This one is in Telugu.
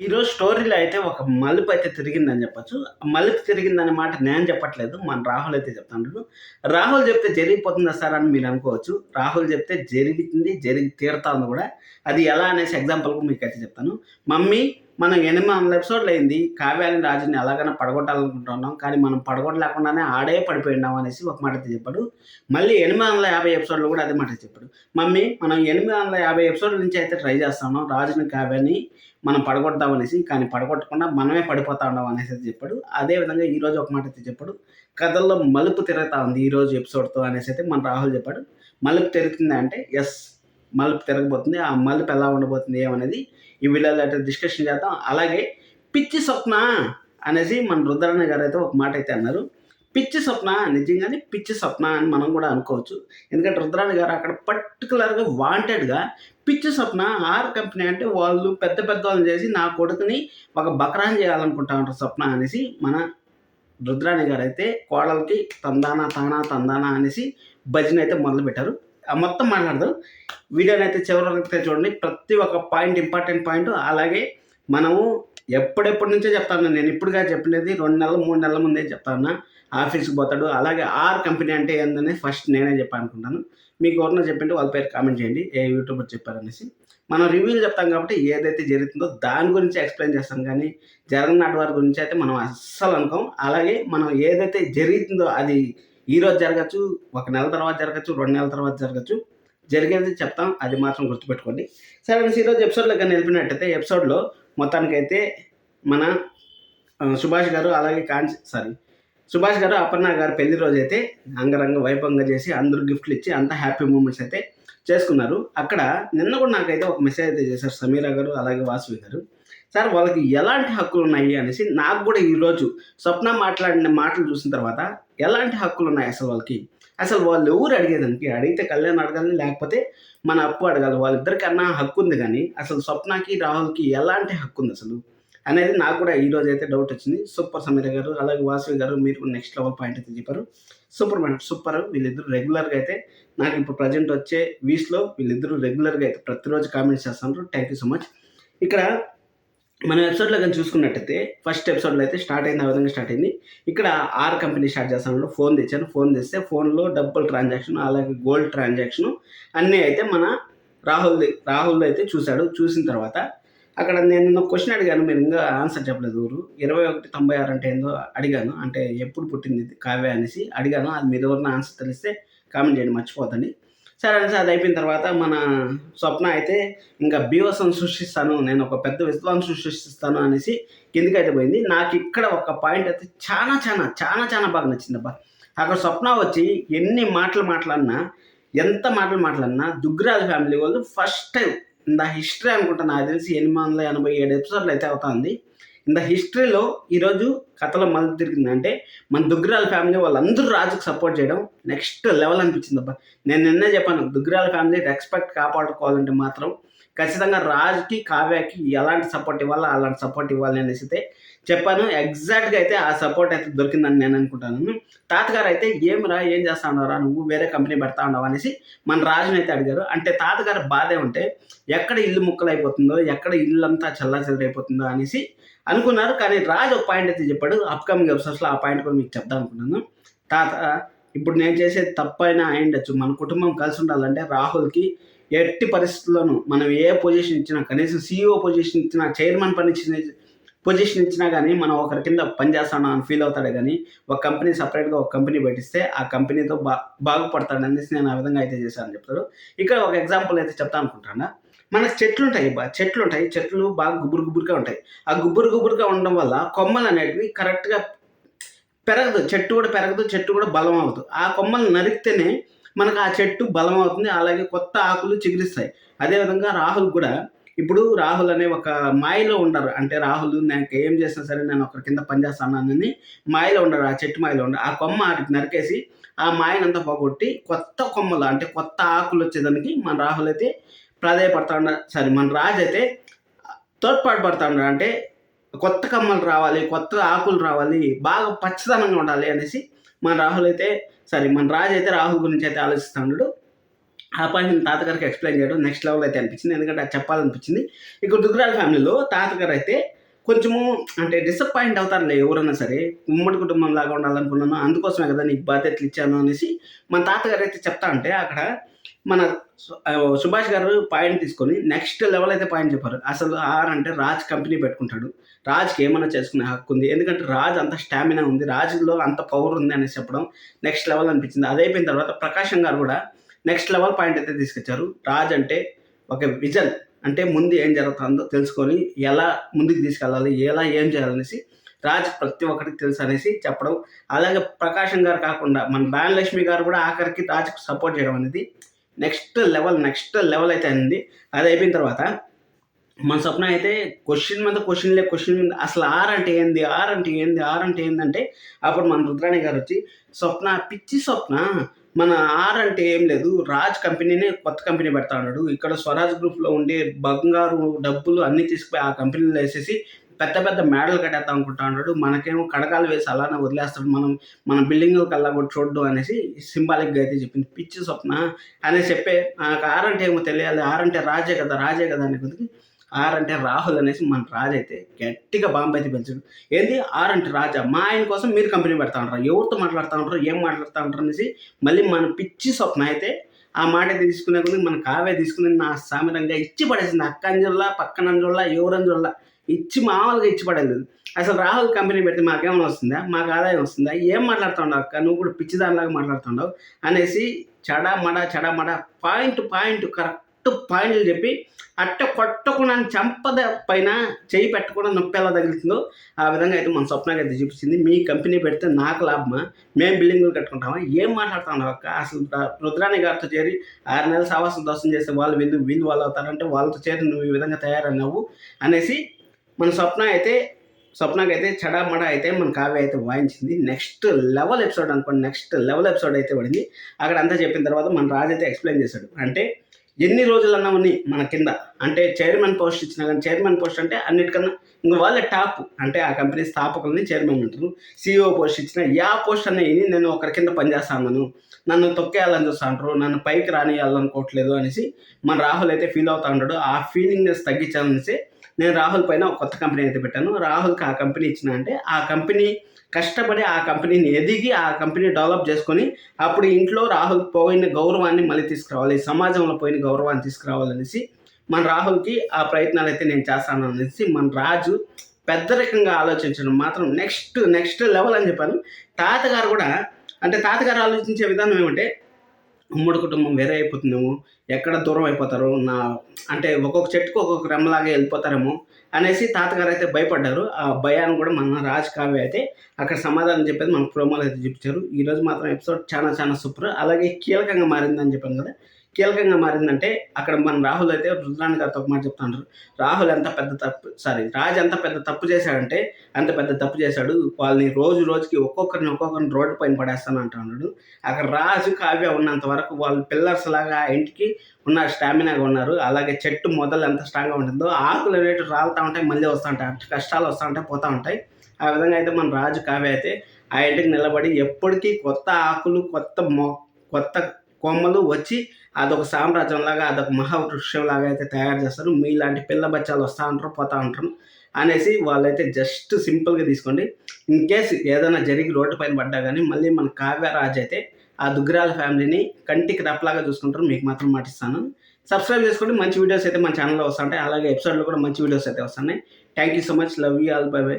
ఈరోజు స్టోరీలో అయితే ఒక మలుపు అయితే తిరిగిందని చెప్పొచ్చు. ఆ మలుపు తిరిగిందనే మాట నేను చెప్పట్లేదు. మన రాహుల్ అయితే చెప్తాను రాహుల్ చెప్తే జరిగిపోతుందా సార్ అని మీరు అనుకోవచ్చు. రాహుల్ చెప్తే జరిగింది, జరిగి తీరుతాంది కూడా. అది ఎలా అనేసి ఎగ్జాంపుల్కి మీకు అయితే చెప్తాను. మమ్మీ మనం 800 ఎపిసోడ్‌లు అయింది. కావ్యాని, రాజుని ఎలాగైనా పడగొట్టాలనుకుంటున్నాం. కానీ మనం పడగొట్టలేకుండానే ఆడే పడిపోయినాం అనేసి ఒక మాట చెప్పాడు. మళ్ళీ 850 ఎపిసోడ్‌లో కూడా అదే మాట చెప్పాడు. మమ్మీ మనం 850 ఎపిసోడ్‌ల నుంచి అయితే ట్రై చేస్తున్నాం. రాజుని, కావ్యాన్ని మనం పడగొడతాం అనేసి. కానీ పడగొట్టకుండా మనమే పడిపోతా ఉన్నాం అనేసి అయితే చెప్పాడు. అదే విధంగా ఈరోజు ఒక మాట అయితే చెప్పాడు. కథల్లో మలుపు తిరుగుతా ఉంది ఈరోజు ఎపిసోడ్‌తో అనేసి అయితే మన రాహుల్ చెప్పాడు. మలుపు తిరుగుతుంది అంటే ఎస్ మలుపు తిరగబోతుంది. ఆ మలుపు ఎలా ఉండబోతుంది ఏమనేది ఈ వీడియోలో అయితే డిస్కషన్ చేద్దాం. అలాగే పిచ్చి స్వప్న అనేసి మన రుద్రన్న గారు అయితే ఒక మాట అయితే అన్నారు. పిచ్చి స్వప్న నిజంగానే పిచ్చి స్వప్న అని మనం కూడా అనుకోవచ్చు. ఎందుకంటే రుద్రాణి గారు అక్కడ పర్టికులర్‌గా వాంటెడ్‌గా పిచ్చి స్వప్న ఆర్ కంపెనీ అంటే వాళ్ళు పెద్ద పెద్ద వాళ్ళని చేసి నా కొడుకుని ఒక బక్రాన్ చేయాలనుకుంటా ఉంటారు స్వప్న అనేసి మన రుద్రాణి గారు అయితే కోడలకి తందానా తానా తందానా అనేసి భజన అయితే మొదలుపెట్టారు. మొత్తం మాట్లాడదు వీడియోని అయితే చివరి వరకు అయితే చూడండి. ప్రతి ఒక్క పాయింట్ ఇంపార్టెంట్ పాయింట్ అలాగే మనము ఎప్పుడెప్పటి నుంచో చెప్తాను నేను ఇప్పుడుగా చెప్పినది రెండు నెలలు, మూడు నెలల ముందే చెప్తాను ఆఫీస్‌కి పోతాడు. అలాగే ఆర్ కంపెనీ అంటే ఏందని ఫస్ట్ నేనే చెప్పాలనుకుంటాను. మీకు ఎవరైనా చెప్పింటే వాళ్ళ పేరు కామెంట్ చేయండి. ఏ యూట్యూబర్ చెప్పారనేసి. మనం రివ్యూలు చెప్తాం కాబట్టి ఏదైతే జరుగుతుందో దాని గురించి ఎక్స్‌ప్లెయిన్ చేస్తాం కానీ జరగనాటి వారి గురించి అయితే మనం అస్సలు అనుకోం. అలాగే మనం ఏదైతే జరుగుతుందో అది ఈరోజు జరగచ్చు, ఒక నెల తర్వాత జరగచ్చు, రెండు నెలల తర్వాత జరగచ్చు. జరిగేది చెప్తాం. అది మాత్రం గుర్తుపెట్టుకోండి. సరే ఫ్రెండ్స్ ఈరోజు ఎపిసోడ్లో కానీ వెళ్ళిపోయినట్టయితే ఎపిసోడ్‌లో మొత్తానికైతే మన సుభాష్ గారు అలాగే కాంచ్ సారీ సుభాష్ గారు, అపర్ణ గారు పెళ్ళి రోజు అయితే అంగరంగ వైభవంగా చేసి అందరూ గిఫ్ట్‌లు ఇచ్చి అంత హ్యాపీ మూమెంట్స్ అయితే చేసుకున్నారు. అక్కడ నిన్న కూడా నాకైతే ఒక మెసేజ్ అయితే చేశారు సమీరా గారు అలాగే వాసవి గారు. సార్ వాళ్ళకి ఎలాంటి హక్కులు ఉన్నాయి అనేసి నాకు కూడా ఈరోజు స్వప్న మాట్లాడిన మాటలు చూసిన తర్వాత ఎలాంటి హక్కులు ఉన్నాయి అసలు వాళ్ళకి? అసలు వాళ్ళు ఎవరు అడిగేదానికి? అడిగితే కళ్యాణ్ అడగాలి లేకపోతే మన అప్పు అడగాలి. వాళ్ళిద్దరికన్నా హక్కు ఉంది కానీ అసలు స్వప్నకి, రాహుల్‌కి ఎలాంటి హక్కు ఉంది అసలు? అనేది నాకు కూడా ఈరోజు అయితే డౌట్ వచ్చింది. సూపర్ సమీర గారు అలాగే వాసవి గారు మీరు కూడా నెక్స్ట్ లెవెల్ పాయింట్ అయితే చెప్పారు. సూపర్ మేడం సూపర్ వీళ్ళిద్దరు రెగ్యులర్‌గా అయితే నాకు ఇప్పుడు ప్రజెంట్ వచ్చే వీక్స్‌లో వీళ్ళిద్దరూ రెగ్యులర్‌గా అయితే ప్రతిరోజు కామెంట్స్ చేస్తున్నారు. Thank you so much. ఇక్కడ మన ఎపిసోడ్‌లో కానీ చూసుకున్నట్టయితే ఫస్ట్ ఎపిసోడ్‌లో అయితే స్టార్ట్ అయింది ఆ విధంగా స్టార్ట్ అయింది. ఇక్కడ ఆర్ కంపెనీ స్టార్ట్ చేస్తాను. ఫోన్ తెచ్చాను. ఫోన్ తెస్తే ఫోన్‌లో డబ్బుల్ ట్రాన్సాక్షన్ అలాగే గోల్డ్ ట్రాన్సాక్షన్ అన్నీ అయితే మన రాహుల్ రాహుల్ అయితే చూశాడు చూసిన తర్వాత అక్కడ నేను క్వశ్చన్ అడిగాను. మీరు ఇంకా ఆన్సర్ చెప్పలేదు ఊరు ఇరవై ఒకటి తొంభై ఆరు అంటే ఏందో అడిగాను. అంటే ఎప్పుడు పుట్టింది కావ్య అనేసి అడిగాను. అది మీరు ఎవరైనా ఆన్సర్ తెలిస్తే కామెంట్ చేయండి మర్చిపోద్దండి. సరే అనేసి అది అయిపోయిన తర్వాత మన స్వప్న అయితే ఇంకా బీవసం సృష్టిస్తాను. నేను ఒక పెద్ద విధ్వంసం సృష్టిస్తాను అనేసి కిందికైతే పోయింది. నాకు ఇక్కడ ఒక పాయింట్ అయితే చాలా చాలా చాలా చాలా బాగా నచ్చిందబ్బా! అక్కడ స్వప్న వచ్చి ఎన్ని మాటలు మాట్లాడినా, ఎంత మాటలు మాట్లాడినా దుగ్గరాజు ఫ్యామిలీ వాళ్ళు first time in the history అనుకుంటా నాకు తెలిసి 887 ఎపిసోడ్‌లు అయితే అవుతుంది ఇన్ ద హిస్టరీలో ఈరోజు కథలో మలుపు తిరిగింది. అంటే మన దుగ్రాల ఫ్యామిలీ వాళ్ళందరూ రాజుకి సపోర్ట్ చేయడం నెక్స్ట్ లెవెల్ అనిపించింది అబ్బా నేను నిన్నే చెప్పాను. దుగ్రాల ఫ్యామిలీ రెస్పెక్ట్ కాపాడుకోవాలంటే మాత్రం ఖచ్చితంగా రాజుకి, కావ్యకి ఎలాంటి సపోర్ట్ ఇవ్వాలో అలాంటి సపోర్ట్ ఇవ్వాలి అనేసి అయితే చెప్పాను. ఎగ్జాక్ట్‌గా అయితే ఆ సపోర్ట్ అయితే దొరికిందని నేను అనుకుంటాను. తాతగారు అయితే ఏమిరా ఏం చేస్తా ఉన్నావురా నువ్వు వేరే కంపెనీ పెడతా ఉన్నావా అనేసి మన రాజుని అయితే అడిగారు. అంటే తాతగారి బాధే ఉంటే ఎక్కడ ఇల్లు ముక్కలైపోతుందో, ఎక్కడ ఇల్లంతా చెల్లాచెదరైపోతుందో అనేసి అనుకున్నారు. కానీ రాజు ఒక పాయింట్ అయితే చెప్పాడు. అప్‌కమింగ్ ఎపిసోడ్స్‌లో ఆ పాయింట్ కూడా మీకు చెప్దాం అనుకున్నాను. తాత ఇప్పుడు నేను చేసేది తప్పైనా అయ్యుండొచ్చు. మన కుటుంబం కలిసి ఉండాలంటే రాహుల్‌కి ఎట్టి పరిస్థితుల్లోనూ మనం ఏ పొజిషన్ ఇచ్చినా కనీసం సీఈఓ పొజిషన్ ఇచ్చినా, చైర్మన్ పని పొజిషన్ ఇచ్చినా కానీ మనం ఒకరి కింద పని అని ఫీల్ అవుతాడు కానీ ఒక కంపెనీ సపరేట్గా ఒక కంపెనీ పెట్టిస్తే ఆ కంపెనీతో బా బాగుపడతాడనేసి నేను ఆ విధంగా అయితే చేశానని చెప్తాడు. ఇక్కడ ఒక ఎగ్జాంపుల్ అయితే చెప్తా అనుకుంటానా. మనకు చెట్లుంటాయి చెట్లు ఉంటాయి చెట్లు బాగా గుబురు గుబురుగా ఉంటాయి. ఆ గుబురు గుబురుగా ఉండడం వల్ల కొమ్మలు అనేటివి కరెక్ట్‌గా పెరగదు. చెట్టు కూడా పెరగదు. చెట్టు కూడా బలం అవుతుంది ఆ కొమ్మలు నరికితేనే మనకు ఆ చెట్టు బలం అవుతుంది. అలాగే కొత్త ఆకులు చిగురిస్తాయి. అదేవిధంగా రాహుల్ కూడా ఇప్పుడు రాహుల్ అనే ఒక మాయలో ఉండరు. అంటే రాహుల్ నాకు ఏం చేసినా సరే నేను ఒకరి కింద పనిచేస్తానని మాయలో ఉండరు. ఆ చెట్టు మాయలో ఉండరు. ఆ కొమ్మ ఆటికి నరికేసి ఆ మాయనంతా పోగొట్టి కొత్త కొమ్మలు అంటే కొత్త ఆకులు వచ్చేదానికి మన రాహుల్ అయితే ప్రాధాయపడతా ఉన్నాడు. సారీ మన రాజు అయితే తోడ్పాటు పడతా ఉన్నాడు. అంటే కొత్త కమ్మలు రావాలి, కొత్త ఆకులు రావాలి, బాగా పచ్చదనంగా ఉండాలి అనేసి మన రాహుల్ అయితే సారీ మన రాజు అయితే రాహుల్ గురించి అయితే ఆలోచిస్తూ ఉన్నాడు. ఆ పాయింట్ తాతగారికి ఎక్స్ప్లెయిన్ చేయడం నెక్స్ట్ లెవెల్ అయితే అనిపించింది. ఎందుకంటే అది చెప్పాలనిపించింది. ఇక్కడ దుగ్గరాల ఫ్యామిలీలో తాతగారు అయితే కొంచెము అంటే డిసప్పాయింట్ అవుతారులే ఎవరైనా సరే. ఉమ్మడి కుటుంబం లాగా ఉండాలనుకున్నాను అందుకోసమే కదా నీకు బాధ్యతలు ఇచ్చాను అనేసి మన తాతగారు అయితే చెప్తా అంటే అక్కడ మన సు- సుభాష్ గారు పాయింట్ తీసుకొని నెక్స్ట్ లెవెల్ అయితే పాయింట్ చెప్పారు. అసలు ఆర్ అంటే రాజ్ కంపెనీ పెట్టుకుంటాడు. రాజ్కి ఏమైనా చేసుకునే హక్కు ఉంది. ఎందుకంటే రాజ్ అంత స్టామినా ఉంది. రాజులో అంత పవర్ ఉంది అనేసి చెప్పడం నెక్స్ట్ లెవెల్ అనిపించింది. అది అయిపోయిన తర్వాత ప్రకాశం గారు కూడా నెక్స్ట్ లెవెల్ పాయింట్ అయితే తీసుకొచ్చారు. రాజ్ అంటే ఒక విజన్. అంటే ముందు ఏం జరుగుతుందో తెలుసుకొని ఎలా ముందుకు తీసుకెళ్ళాలి ఎలా ఏం చేయాలనేసి రాజ్ ప్రతి ఒక్కరికి తెలుసు అనేసి చెప్పడం. అలాగే ప్రకాశం గారు కాకుండా మన దానలక్ష్మి గారు కూడా ఆఖరికి రాజ్కి సపోర్ట్ చేయడం అనేది నెక్స్ట్ లెవెల్ నెక్స్ట్ లెవెల్ అయితే అయింది. అది అయిపోయిన తర్వాత మన స్వప్న అయితే క్వశ్చన్ మీద క్వశ్చన్లే క్వశ్చన్ మీద అసలు ఆర్ అంటే ఏంది ఆర్ అంటే ఏంది ఆర్ అంటే ఏందంటే అప్పుడు మన రుద్రాణి గారు వచ్చి స్వప్న పిచ్చి స్వప్న మన ఆర్ అంటే ఏం లేదు. రాజ్ కంపెనీనే కొత్త కంపెనీ పెడతా ఉన్నాడు. ఇక్కడ స్వరాజ్ గ్రూప్లో ఉండే బంగారు డబ్బులు అన్నీ తీసుకుపోయి ఆ కంపెనీలో వేసేసి పెద్ద పెద్ద మేడలు కట్టేద్దాం అనుకుంటా ఉన్నాడు. మనకేమో కడకాలు వేసి అలానే వదిలేస్తాడు. మనం మన బిల్డింగ్ కల్లా కూడా చూడ్డు అనేసి సింబాలిక్గా అయితే చెప్పింది. పిచ్చి స్వప్న అనేసి చెప్పే నాకు ఆర్ అంటే ఏమో తెలియాలి. ఆర్ అంటే రాజే కదా రాజే కదా అనే కొద్దికి ఆర్ అంటే రాహుల్ అనేసి మన రాజు అయితే గట్టిగా బాంబు అయితే పెంచాడు. ఏంది? ఆర్ అంటే రాజా. మా ఆయన కోసం మీరు కంపెనీ పెడతా ఉంటారు. ఎవరితో మాట్లాడుతూ ఉంటారు? ఏం మాట్లాడుతూ ఉంటారు అనేసి మళ్ళీ మన పిచ్చి స్వప్న అయితే ఆ మాట తీసుకునే కొద్ది మన కావే తీసుకుని నా సామిరంగా ఇచ్చి పడేసింది. అక్కంజుల్లా పక్కనంజుల్లా ఎవరంజుల్లా ఇచ్చి మామూలుగా ఇచ్చి పడేది అసలు రాహుల్ కంపెనీ పెడితే మాకేమైనా వస్తుందా? మాకు ఆదాయం వస్తుందా? ఏం మాట్లాడుతుండవు అక్క? నువ్వు కూడా పిచ్చిదానిలాగా మాట్లాడుతుండవు అనేసి చడా మడ చడా మడ పాయింట్ పాయింట్ కరెక్ట్ పాయింట్లు చెప్పి అట్ట కొట్టకుండా చంపద పైన చేయి పెట్టకుండా నొప్పి ఎలా తగులుతుందో ఆ విధంగా అయితే మన స్వప్నకి అయితే చూపించింది మీ కంపెనీ పెడితే నాకు లాభమా? మేము బిల్డింగ్లు కట్టుకుంటామా? ఏం మాట్లాడుతున్నావు అక్క? అసలు రుద్రాణి గారితో చేరి ఆరు నెలల సావాసం దోషం చేస్తే వాళ్ళు వీళ్ళు వీళ్ళు వాళ్ళు అవుతారంటే వాళ్ళతో చేరి నువ్వు ఈ విధంగా తయారన్నావు అనేసి మన స్వప్న అయితే స్వప్నకైతే అయితే చడామడ అయితే మన కావ్య అయితే వాయించింది. నెక్స్ట్ లెవెల్ ఎపిసోడ్ అనుకోండి. నెక్స్ట్ లెవెల్ ఎపిసోడ్ అయితే పడింది. అక్కడ అంతా చెప్పిన తర్వాత మన రాజు అయితే ఎక్స్ప్లెయిన్ చేశాడు. అంటే ఎన్ని రోజులన్నా ఉన్నాయి మన కింద. అంటే చైర్మన్ పోస్ట్ ఇచ్చినా కానీ చైర్మన్ పోస్ట్ అంటే అన్నిటికన్నా ఇంకా వాళ్ళే టాప్. అంటే ఆ కంపెనీ స్థాపకులని చైర్మన్ అంటారు సీఈఓ పోస్ట్ ఇచ్చిన యా పోస్ట్ అనే నేను ఒకరి కింద పనిచేస్తాను నన్ను తొక్కేయాలని చూస్తా అంటారు నన్ను పైకి రానియాలనుకోవట్లేదు అనేసి మన రాహుల్ అయితే ఫీల్ అవుతా ఉంటాడు. ఆ ఫీలింగ్నెస్ తగ్గించాలనేసి నేను రాహుల్ పైన ఒక కొత్త కంపెనీ అయితే పెట్టాను. రాహుల్కి ఆ కంపెనీ ఇచ్చిన అంటే ఆ కంపెనీ కష్టపడి ఆ కంపెనీని ఎదిగి ఆ కంపెనీ డెవలప్ చేసుకొని అప్పుడు ఇంట్లో రాహుల్ పోయిన గౌరవాన్ని మళ్ళీ తీసుకురావాలి సమాజంలో పోయిన గౌరవాన్ని తీసుకురావాలనేసి మన రాహుల్కి ఆ ప్రయత్నాలు అయితే నేను చేస్తాను అనేసి మన రాజు పెద్దరికంగా ఆలోచించడం మాత్రం నెక్స్ట్ నెక్స్ట్ లెవెల్ అని చెప్పాను. తాతగారు కూడా అంటే తాతగారు ఆలోచించే విధానం ఏమంటే ఉమ్మడి కుటుంబం వేరే అయిపోతుందేమో? ఎక్కడ దూరం అయిపోతారో? నా అంటే ఒక్కొక్క చెట్టుకు ఒక్కొక్క రెమ్మలాగా వెళ్ళిపోతారేమో? అనేసి తాతగారు అయితే భయపడ్డారు. ఆ భయాన్ని కూడా మన రాజ్ కావ్య అయితే అక్కడ సమాధానం చెప్పేది మన ప్రోమోలు అయితే చూపించారు ఈరోజు మాత్రం ఎపిసోడ్ చాలా చాలా సూపర్. అలాగే కీలకంగా మారిందని చెప్పాను కదా కీలకంగా మారిందంటే అక్కడ మన రాహుల్ అయితే రుద్రాణి గారితో ఒక మాట చెప్తాంటారు రాహుల్ ఎంత పెద్ద తప్పు సారీ రాజ్ ఎంత పెద్ద తప్పు చేశాడంటే అంత పెద్ద తప్పు చేశాడు. వాళ్ళని రోజు రోజుకి ఒక్కొక్కరిని ఒక్కొక్కరిని రోడ్డు పైన పడేస్తాను అంటున్నాడు. అక్కడ రాజు కావ్య ఉన్నంత వరకు వాళ్ళు పిల్లర్స్ లాగా ఆ ఇంటికి ఉన్న స్టామినాగా ఉన్నారు. అలాగే చెట్టు మొదలు ఎంత స్ట్రాంగ్గా ఉంటుందో ఆకులు అనేవి రాలుతూ ఉంటాయి మళ్ళీ వస్తూ ఉంటాయి. అటు కష్టాలు వస్తూ ఉంటాయి పోతూ ఉంటాయి. ఆ విధంగా అయితే మన రాజు కావ్య అయితే ఆ ఇంటికి నిలబడి ఎప్పటికీ కొత్త ఆకులు కొత్త మొ కొత్త కొమ్మలు వచ్చి అదొక సామ్రాజ్యంలాగా అదొక మహావృక్షంలాగా అయితే తయారు చేస్తారు. మీలాంటి పిల్ల బచ్చాలు వస్తూ ఉంటారు పోతూ ఉంటారు అనేసి వాళ్ళైతే జస్ట్ సింపుల్గా తీసుకోండి. ఇన్ కేస్ ఏదైనా జరిగి రోడ్డు పైన పడ్డా కానీ మళ్ళీ మన కావ్యరాజ్ అయితే ఆ దుగ్గరాల ఫ్యామిలీని కంటికి రెప్పలాగా చూసుకుంటారు. మీకు మాత్రం మాటిస్తాను. సబ్స్క్రైబ్ చేసుకోండి. మంచి వీడియోస్ అయితే మన ఛానల్లో వస్తుంటాయి. అలాగే ఎపిసోడ్లో కూడా మంచి వీడియోస్ అయితే వస్తున్నాయి. Thank you so much. Love you all. Bye bye.